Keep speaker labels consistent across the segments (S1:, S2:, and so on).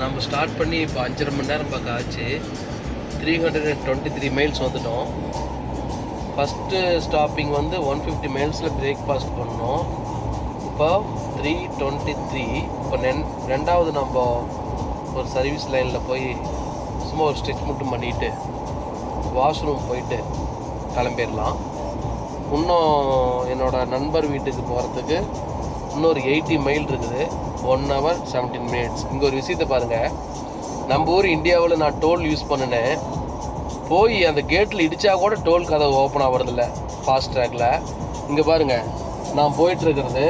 S1: நம்ம ஸ்டார்ட் பண்ணி இப்போ அஞ்சரை மணி நேரம் பார்க்க ஆச்சு. Three hundred and twenty three miles வந்துட்டோம். ஃபஸ்ட்டு ஸ்டாப்பிங் வந்து ஒன் ஃபிஃப்டி மைல்ஸில் பிரேக்ஃபாஸ்ட் பண்ணோம். இப்போ த்ரீ டுவெண்ட்டி த்ரீ இப்போ நென் ரெண்டாவது நம்ம ஒரு சர்வீஸ் லைனில் போய் சும்மா ஒரு ஸ்டிச் மட்டும் பண்ணிட்டு வாஷ்ரூம் போயிட்டு கிளம்பிடலாம் இன்னும் என்னோட நண்பர் வீட்டுக்கு போகிறதுக்கு இன்னொரு எயிட்டி மைல் இருக்குது. ஒன் ஹவர் செவன்டீன் மினிட்ஸ் இங்கே ஒரு விஷயத்தை பாருங்கள் நம்ம ஊர் இந்தியாவில் நான் டோல் யூஸ் பண்ணினேன். போய் அந்த கேட்டில் இடித்தா கூட டோல் கதவு ஓப்பன் ஆகிறதில்ல ஃபாஸ்ட் ட்ராக்கில் இங்கே பாருங்கள் நான் போயிட்டுருக்கிறது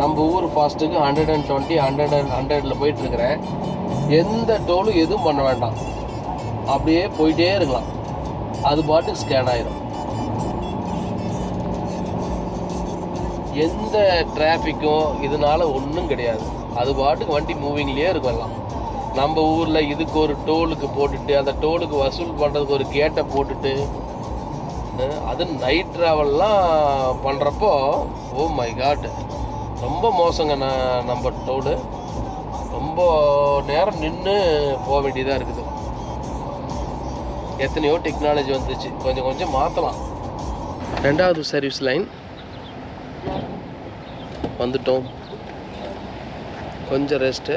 S1: நம்ம ஊர் ஃபாஸ்ட்டுக்கு hundred and twenty hundred and ஹண்ட்ரடில் போயிட்டுருக்கிறேன். எந்த டோலும் எதுவும் பண்ண வேண்டாம். அப்படியே போயிட்டே இருக்கலாம். அது பாட்டுக்கு ஸ்கேன் ஆயிரும். எந்த டிராஃபிக்கும் இதனால் ஒன்றும் கிடையாது. அது பாட்டுக்கு வண்டி மூவிங்லேயே இருக்கும் எல்லாம். நம்ம ஊரில் இதுக்கு ஒரு டோலுக்கு போட்டுட்டு அந்த டோலுக்கு வசூல் பண்ணுறதுக்கு ஒரு கேட்டை போட்டுட்டு அது நைட் ட்ராவல்லாம் பண்ணுறப்போ ஓ oh மை காட் ரொம்ப மோசங்க நான் நம்ம டோலு ரொம்ப நேரம் நின்று போக வேண்டியதாக இருக்குது. எத்தனையோ டெக்னாலஜி வந்துச்சு. கொஞ்சம் கொஞ்சம் மாற்றலாம் ரெண்டாவது சர்வீஸ் லைன் வந்துட்டோம். கொஞ்சம் ரெஸ்ட்டு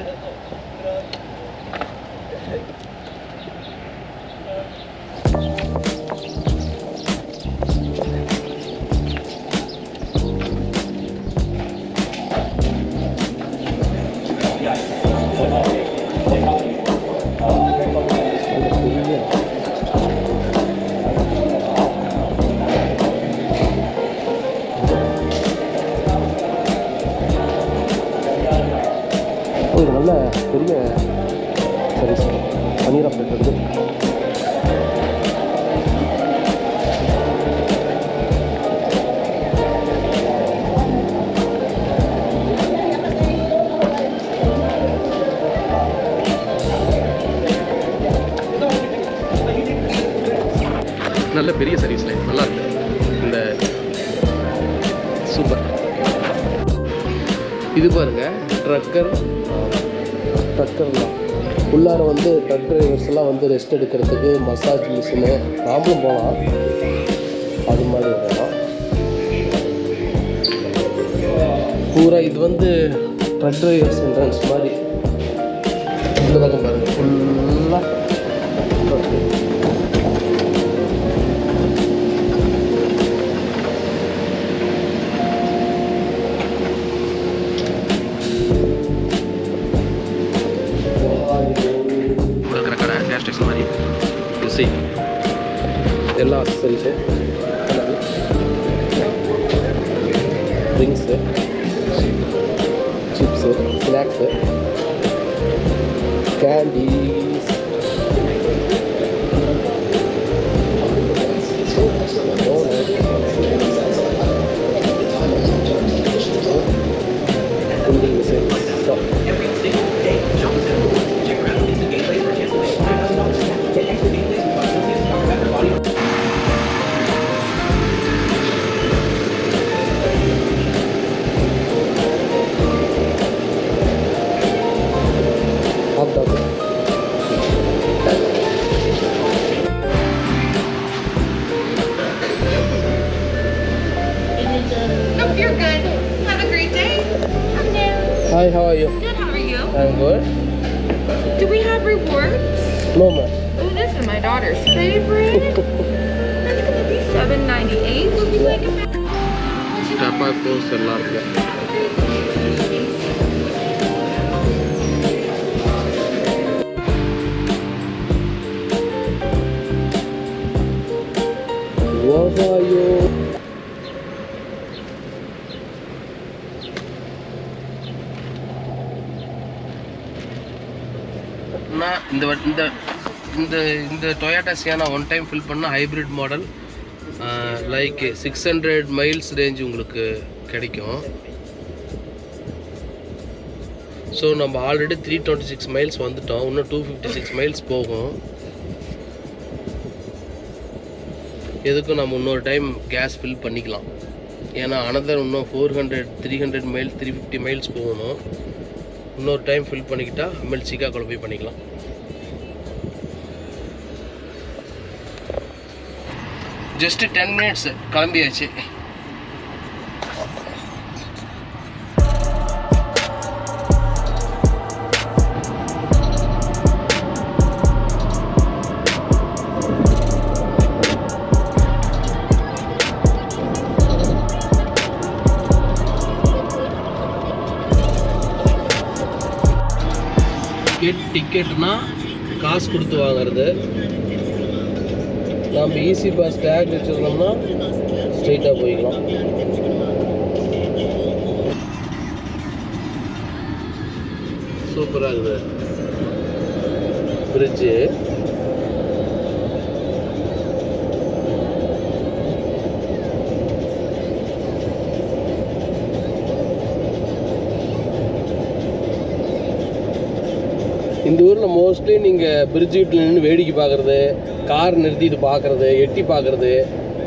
S1: 何がペットボトル வந்து டிரைவர்ஸ் எல்லாம் வந்து ரெஸ்ட் எடுக்கிறதுக்கு மசாஜ் மிஷினு நாமளும் போகலாம். அது மாதிரி ஒரு பூரா இது வந்து ட்ரக் டிரைவர்ஸ் என்ட்ரன்ஸ் மாதிரி. இந்த பக்கம் பாருங்கள் ஃபுல்லாக
S2: ಟೀ ಎಲ್ಲ cells drinks
S1: chips snacks candies இருக்கு. ஓவாயோ நான் இந்த இந்த இந்த இந்த Toyota Sienna one time fill பண்ண hybrid model like six hundred miles range உங்களுக்கு கிடைக்கும். ஸோ நம்ம already three twenty six miles வந்துட்டோம். இன்னும் டூ ஃபிஃப்டி சிக்ஸ் மைல்ஸ் போகும். எதுக்கும் நம்ம இன்னொரு டைம் கேஸ் ஃபில் பண்ணிக்கலாம். ஏன்னா அனதர் இன்னும் four hundred three hundred mile three fifty miles போகணும். இன்னொரு டைம் ஃபில் பண்ணிக்கிட்டால் அம்மல் சிக்காகோல போய் பண்ணிக்கலாம். ஜஸ்ட் டென் மினிட்ஸ் கிளம்பியாச்சு. டிக்கெட் டிக்கெட்னா காசு கொடுத்து வாங்குறது. நம்ம ஈஸி பாஸ் டேக் வச்சுருந்தோம்னா ஸ்ட்ரெயிட்டாக போய்க்கலாம். சூப்பராக இருக்குது. பிரிட்ஜு இந்த ஊரில் மோஸ்ட்லி நீங்கள் பிரிட்ஜ் வீட்டில் நின்று வேடிக்கை பார்க்குறது கார் நிறுத்திட்டு பார்க்குறது எட்டி பார்க்குறது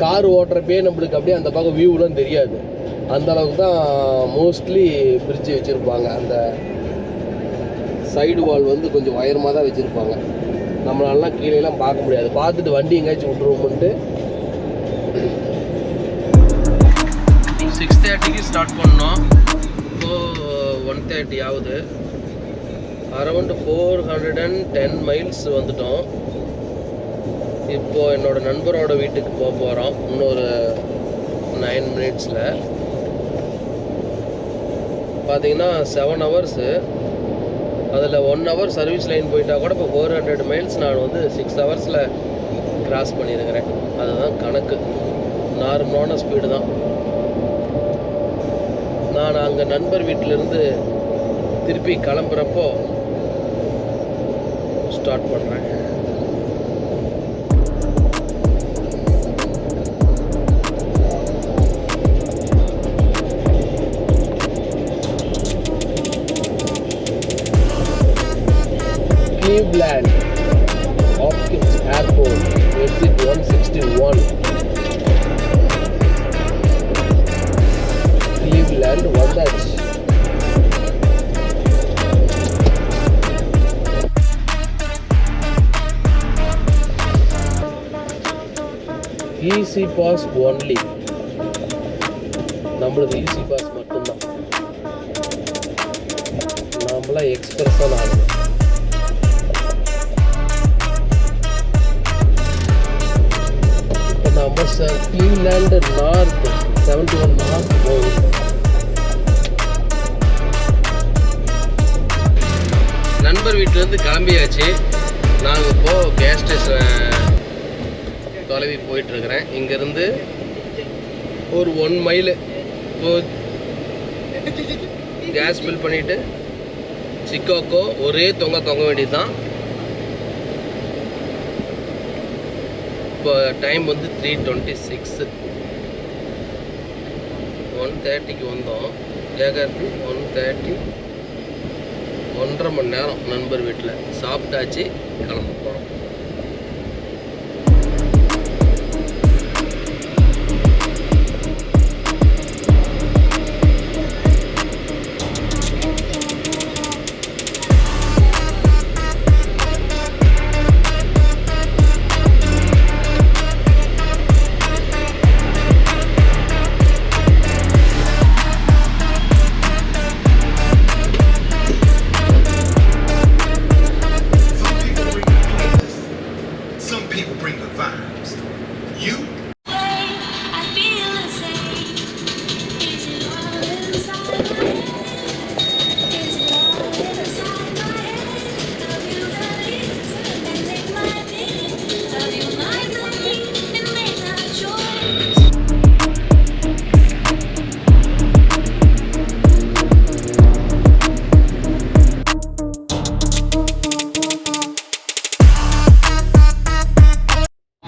S1: கார் ஓட்டுறப்பே நம்மளுக்கு அப்படியே அந்த பக்கம் வியூலாம் தெரியாது. அந்த அளவுக்கு தான் மோஸ்ட்லி பிரிட்ஜ் வச்சுருப்பாங்க. அந்த சைடு வால் வந்து கொஞ்சம் உயரமாக தான் வச்சுருப்பாங்க. நம்மளாலாம் கீழேலாம் பார்க்க முடியாது. பார்த்துட்டு வண்டி எங்கேயாச்சும் விட்டுருவோம்ட்டு சிக்ஸ் தேர்ட்டிக்கு ஸ்டார்ட் பண்ணோம். இப்போது ஒன் தேர்ட்டி ஆகுது. Around four hundred and ten miles வந்துட்டோம். இப்போ என்னோடய நண்பரோட வீட்டுக்கு போக போகிறோம் இன்னொரு நைன் மினிட்ஸில் பார்த்தீங்கன்னா செவன் ஹவர்ஸு அதில் ஒன் ஹவர் சர்வீஸ் லைன் போயிட்டால் கூட இப்போ ஃபோர் ஹண்ட்ரட் மைல்ஸ் நான் வந்து சிக்ஸ் ஹவர்ஸில் கிராஸ் பண்ணியிருக்கிறேன் அதுதான் கணக்கு. நார்மலான ஸ்பீடு தான். நான் அங்கே நண்பர் வீட்டிலேருந்து திருப்பி கிளம்புறப்போ ஸ்டார்ட் பண்ணுறேன் Cleveland. Hopkins Airport exit 161 Cleveland வந்தாச்சு ஈஸி பாஸ் ஒன்லி நம்மளுக்கு ஈஸி பாஸ் மட்டும்தான். நாமளாம் எக்ஸ்பிரஸாக ஆகணும் இப்போ Cleveland north seventy one north போகுது நண்பர் வீட்டிலேருந்து கிளம்பியாச்சு. நாங்கள் இப்போது கேஸ் ஸ்டேஷன் தொலைவி போயிட்டுருக்கிறேன். இங்கேருந்து ஒரு ஒன் மைலு இப்போ கேஸ் ஃபில் பண்ணிவிட்டு சிக்காக்கோ ஒரே தொங்க தொங்க வேண்டியது தான் இப்போ டைம் வந்து த்ரீ டுவெண்ட்டி சிக்ஸு ஒன் தேர்ட்டிக்கு வந்தோம். ஏகார்த்தி ஒன் தேர்ட்டி ஒன்றரை மணி நேரம் நண்பர் வீட்டில் சாப்பிட்டாச்சு
S3: கிளம்பும்.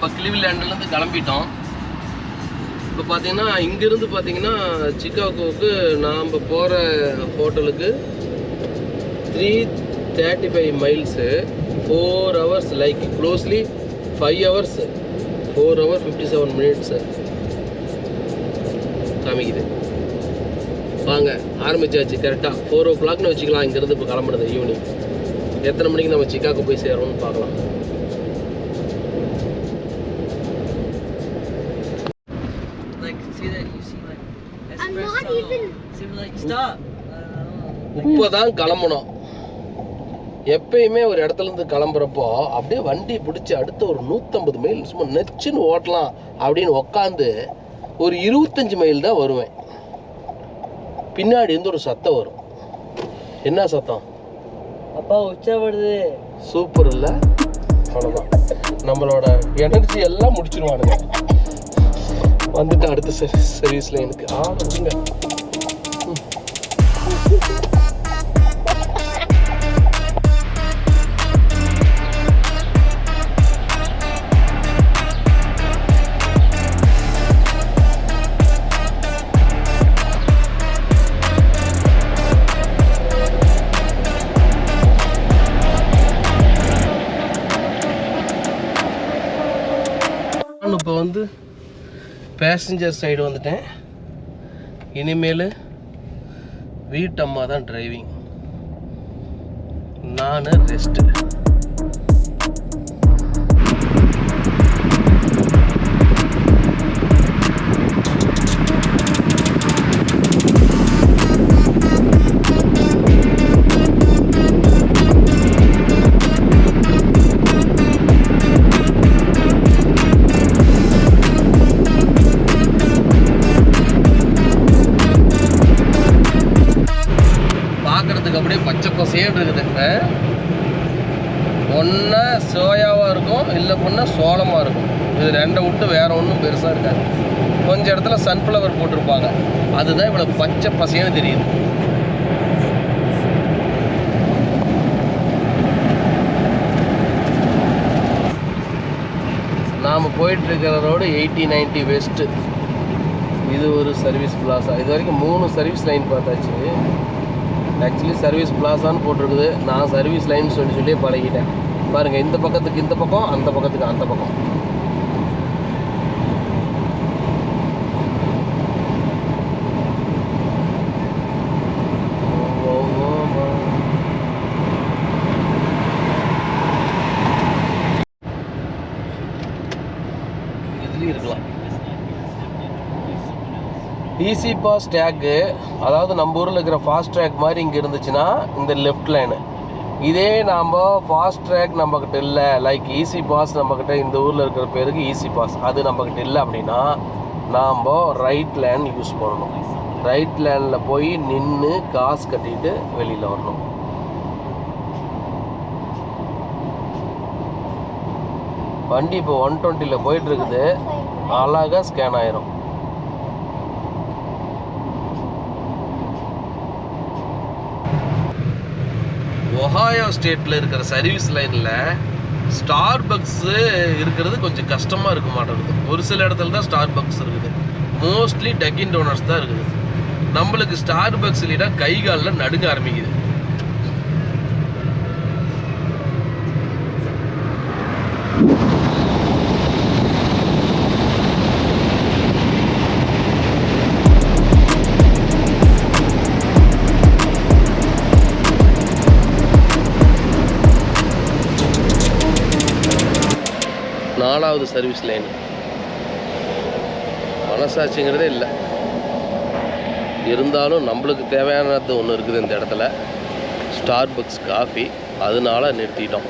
S1: இப்போ கிளிவ்லேண்ட்லேருந்து கிளம்பிட்டோம். இப்போ பார்த்தீங்கன்னா இங்கேருந்து பார்த்தீங்கன்னா சிக்காகோவுக்கு நாம் போகிற ஹோட்டலுக்கு three thirty five miles four hours like closely five hours four hour fifty seven minutes காமிக்குது. வாங்க ஆரம்பிச்சாச்சு. கரெக்டாக ஃபோர் ஓ கிளாக்னு வச்சுக்கலாம் இங்கேருந்து இப்போ கிளம்புறது ஈவினிங் எத்தனை மணிக்கு நம்ம சிக்காக்கு போய் சேரோம்னு பார்க்கலாம். இப்போ தான் கிளம்பணும்? எப்பயுமே ஒரு இடத்துல இருந்து கிளம்புறப்போ அப்படியே வண்டி பிடிச்சி அடுத்த ஒரு நூற்றம்பது மைல் சும்மா நெச்சுன்னு ஓட்டலாம் அப்படின்னு உக்காந்து ஒரு இருபத்தஞ்சு மைல் தான் வருவேன். பின்னாடி இருந்து ஒரு சத்தம் வரும். என்ன சத்தம்?
S4: அப்பா உச்சா வருது
S1: சூப்பர் இல்லை? அவ்வளோதான் நம்மளோட எனர்ஜி எல்லாம் முடிச்சிருவானுங்க. வந்துட்டு அடுத்த சர்வீஸ் லைனுக்கு ஆ வந்து பேசஞ்சர் சைடு வந்துட்டேன். இனிமேல் வீட்டம்மா தான் டிரைவிங் நான் ரெஸ்ட்டு ஒன்றா சோயாவாக இருக்கும் இல்லை பொண்ணா சோளமாக இருக்கும். இது ரெண்டை விட்டு வேறு ஒன்றும் பெருசாக இருக்காது. கொஞ்சம் இடத்துல சன்ஃப்ளவர் போட்டிருப்பாங்க. அதுதான் இவ்வளோ பச்சை பசேன்னு தெரியுது. நாம் போயிட்டுருக்கிற ரோடு எயிட்டி நைன்ட்டி வெஸ்ட்டு இது ஒரு சர்வீஸ் பிளாசா இது வரைக்கும் மூணு சர்வீஸ் லைன் பார்த்தாச்சு. ஆக்சுவலி சர்வீஸ் பிளாசான்னு போட்டிருக்குது. நான் சர்வீஸ் லைன் சொல்லி சொல்லியே பழகிட்டேன். பாருங்கள் இந்த பக்கத்துக்கு இந்த பக்கம் அந்த பக்கத்துக்கு அந்த பக்கம். இதுலேயும் இருக்கலாம். ஈஸி பாஸ் டேக்கு அதாவது நம்ம ஊரில் இருக்கிற ஃபாஸ்ட் ட்ராக் மாதிரி இங்கே இருந்துச்சுன்னா இந்த லெஃப்ட் லைனு இதே நாம் ஃபாஸ்ட் ட்ராக் நம்மக்கிட்ட இல்லை. லைக் ஈஸி பாஸ் நம்மக்கிட்ட இந்த ஊரில் இருக்கிற பேருக்கு ஈஸி பாஸ் அது நம்மக்கிட்ட இல்லை அப்படின்னா நாம் ரைட் லேன் யூஸ் பண்ணணும். ரைட் லேனில் போய் நின்று காசு கட்டிட்டு வெளியில் வரணும். வண்டி இப்போ ஒன் டுவெண்ட்டியில் போயிட்டுருக்குது அழகாக ஸ்கேன் ஆயிரும். ஒஹாயோ ஸ்டேட்டில் இருக்கிற சர்வீஸ் லைனில் ஸ்டார் பக்ஸு இருக்கிறது கொஞ்சம் கஷ்டமாக இருக்க மாட்டேங்குது. ஒரு சில இடத்துல தான் ஸ்டார் பக்ஸ் இருக்குது. மோஸ்ட்லி டக்கின் டோனர்ஸ் தான் இருக்குது. நம்மளுக்கு ஸ்டார் பக்ஸ் இல்லைன்னா கை காலில் நடுங்க ஆரம்பிக்குது. நாலாவது சர்வீஸ் லைன் மனசாட்சிங்கிறதே இல்லை. இருந்தாலும் நம்மளுக்கு தேவையானது ஒன்று இருக்குது இந்த இடத்துல. ஸ்டார் பக்ஸ் காஃபி அதனால நிறுத்திட்டோம்.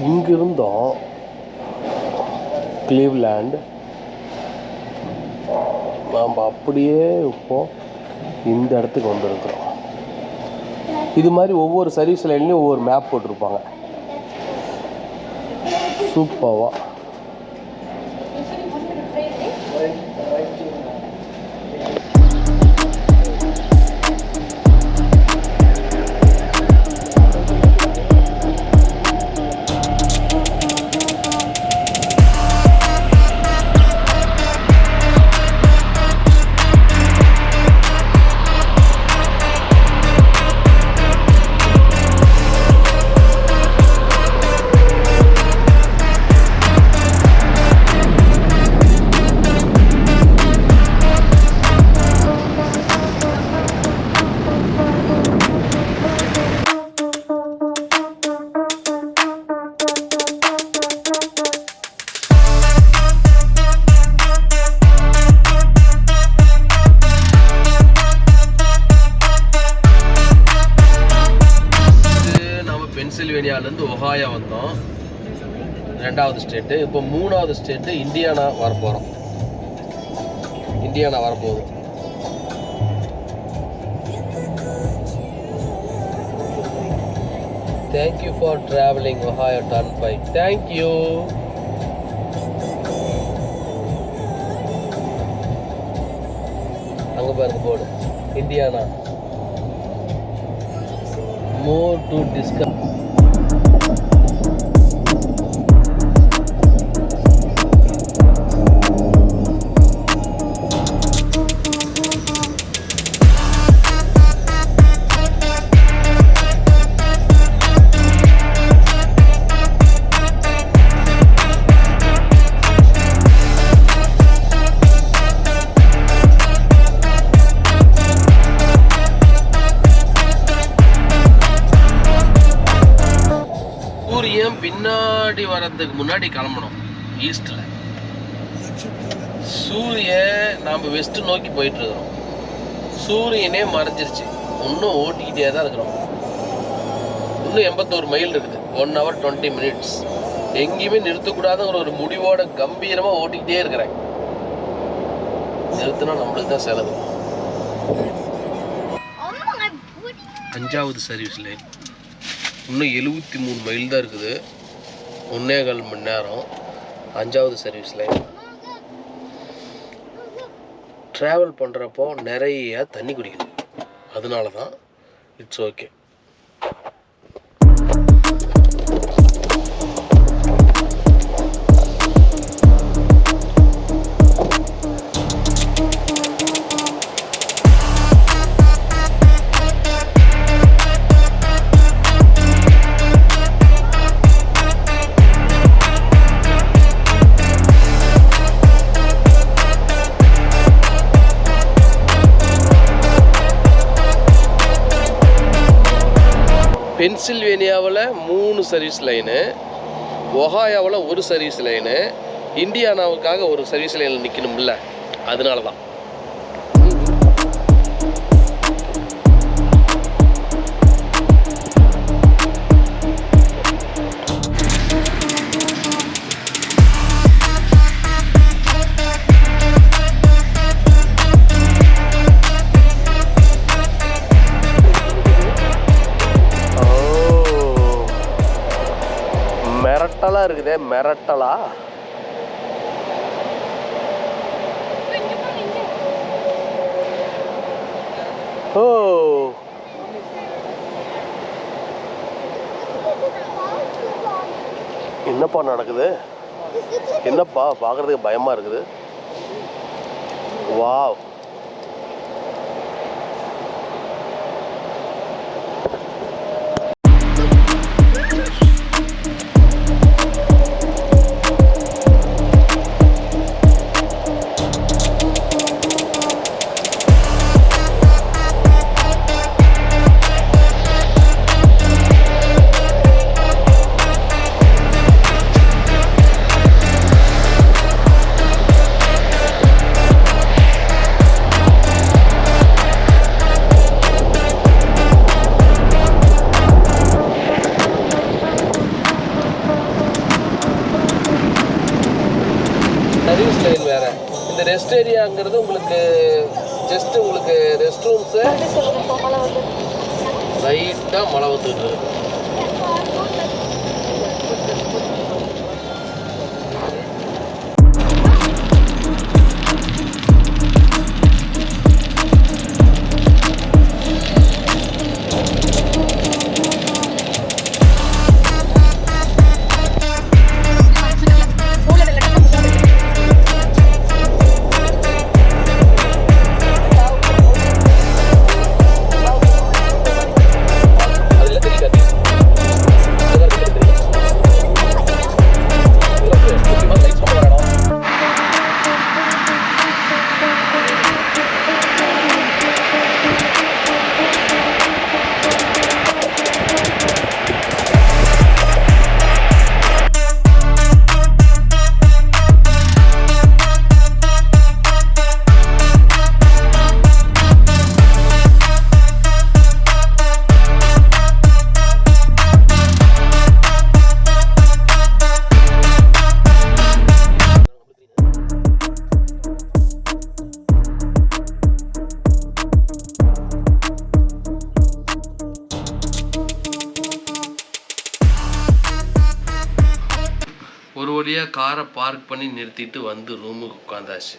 S1: இங்கிருந்தோம் கிளீவ்லேண்ட் நாம் அப்படியே இப்போ இந்த இடத்துக்கு வந்திருக்கிறோம். இது மாதிரி ஒவ்வொரு சர்வீஸ் லைன்லேயும் ஒவ்வொரு மேப் போட்டிருப்பாங்க. சூப்பர்வா. ஸ்டேட்டு. இப்போ மூணாவது ஸ்டேட்டு இந்தியானா வரப்போகிறோம் இந்தியானா வரப்போகுது. Thank you for traveling Ohio turnpike thank you அங்கே பாருங்க போடு. இந்தியானா. மோர் டு டிஸ்கஸ் முன்னாடி கிளம்பணும். ஈஸ்டில் சூரியன் நாம் வெஸ்ட் நோக்கி போயிட்டு இருக்கிறோம் சூரியனே மறைஞ்சிருச்சு. இன்னும் ஓட்டிக்கிட்டே தான் இருக்கிறோம். இன்னும் எண்பத்தோரு மைல் இருக்குது. ஒன் ஹவர் டுவெண்ட்டி மினிட்ஸ் எங்கேயுமே நிறுத்தக்கூடாதுங்கிற ஒரு முடிவோட கம்பீரமாக ஓட்டிக்கிட்டே இருக்கிறேன். நிறுத்தினா நம்மளுக்கு தான் செலவு. அஞ்சாவது சர்வீஸ் லைன் இன்னும் எழுபத்தி மூணு மைல் தான் இருக்குது. ஒன்னே கால் மணி நேரம் அஞ்சாவது சர்வீஸ் லைன் ட்ராவல் பண்ணுறப்போ நிறைய தண்ணி குடிக்கணும். அதனால தான் இட்ஸ் ஓகே பென்சில்வேனியாவில் மூணு சர்வீஸ் லைனு ஒஹாயாவில் ஒரு சர்வீஸ் லைனு இந்தியானாவுக்காக ஒரு சர்வீஸ் லைனில் நிற்கணும்ல அதனால தான் மிரட்டலாக இருக்குதே மிரட்டலா? ஓ. என்னப்பா நடக்குது? என்னப்பா பார்க்குறதுக்கு பயமாக இருக்குது. வாவ். பார்க் பண்ணி நிறுத்திட்டு வந்து ரூமுக்கு உட்காந்தாச்சு.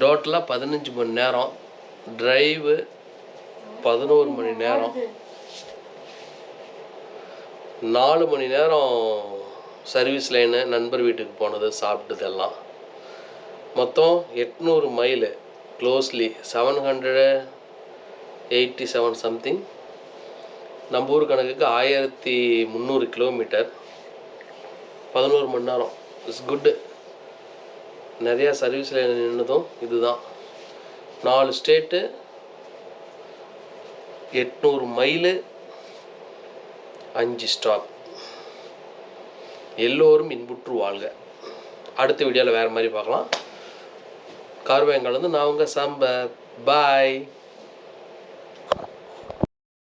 S1: டோட்டலாக பதினஞ்சு மணி நேரம். ட்ரைவு பதினோரு மணி நேரம். நாலு மணி நேரம் சர்வீஸ் லைனு நண்பர் வீட்டுக்கு போனது சாப்பிட்டதெல்லாம். மொத்தம் எட்நூறு mile closely seven hundred eighty seven something நம்ம ஊர் கணக்குக்கு ஆயிரத்தி முந்நூறு கிலோமீட்டர் பதினோரு மணி நேரம். இட்ஸ் குட்டு நிறையா சர்வீஸில் நின்றதும் நின்னதும் இதுதான். நாலு ஸ்டேட்டு எட்நூறு மைலு அஞ்சு ஸ்டாப் எல்லோரும் இன்புற்று வாழ்க. அடுத்த வீடியோவில் வேறு மாதிரி பார்க்கலாம். கார்வேங்கால் வந்து நான் உங்கள் சாம்ப பாய்